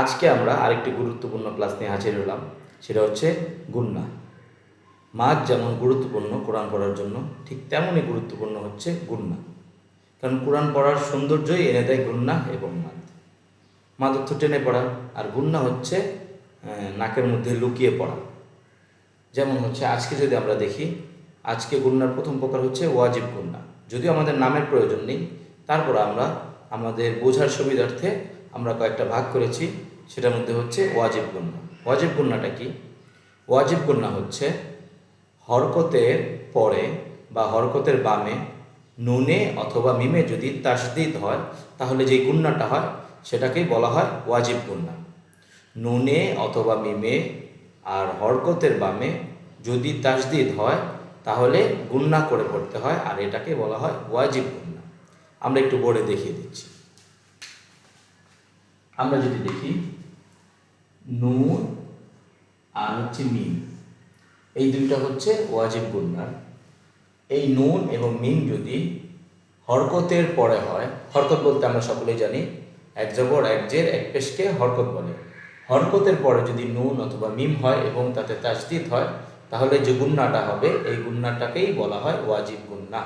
আজকে আমরা আরেকটি গুরুত্বপূর্ণ ক্লাস নিয়ে হাজির হলাম, সেটা হচ্ছে গুন্না। মাছ যেমন গুরুত্বপূর্ণ কোরআন পড়ার জন্য, ঠিক তেমনই গুরুত্বপূর্ণ হচ্ছে গুন্না। কারণ কোরআন পড়ার সৌন্দর্যই এনে দেয় গুন্না এবং মাদ। মাদ অর্থ টেনে পড়া, আর গুন্না হচ্ছে নাকের মধ্যে লুকিয়ে পড়া। যেমন হচ্ছে, আজকে যদি আমরা দেখি, আজকে গুন্নার প্রথম প্রকার হচ্ছে ওয়াজিব গুন্না। যদিও আমাদের নামের প্রয়োজন নেই, তারপর আমরা আমাদের বোঝার সুবিধার্থে আমরা কয়েকটা ভাগ করেছি, সেটার মধ্যে হচ্ছে ওয়াজিব গুন্না। ওয়াজিব গুন্নাটা কি? ওয়াজিব গুন্না হচ্ছে হরকতের পরে বা হরকতের বামে নুনে অথবা মিমে যদি তাসদিদ হয়, তাহলে যে গুন্নাটা হয়, সেটাকেই বলা হয় ওয়াজিব গুন্না। নুনে অথবা মিমে আর হরকতের বামে যদি তাসদিদ হয়, তাহলে গুন্না করে পড়তে হয়, আর এটাকে বলা হয় ওয়াজিব গুন্না। আমরা একটু বোর্ডে দেখিয়ে দিচ্ছি। আমরা যদি দেখি নুন আর হচ্ছে মিম। এই দুইটা হচ্ছে ওয়াজিব গুন্নার এই নুন এবং মিম যদি হরকতের পরে হয়, হরকত বলতে আমরা সকলেই জানি, এক জবর, এক জের, এক পেশকে হরকত বলে। হরকতের পরে যদি নুন অথবা মিম হয় এবং তাতে তাসদিদ হয়, তাহলে যে গুন্নাটা হবে, এই গুন্নাটাকেই বলা হয় ওয়াজিব গুন্না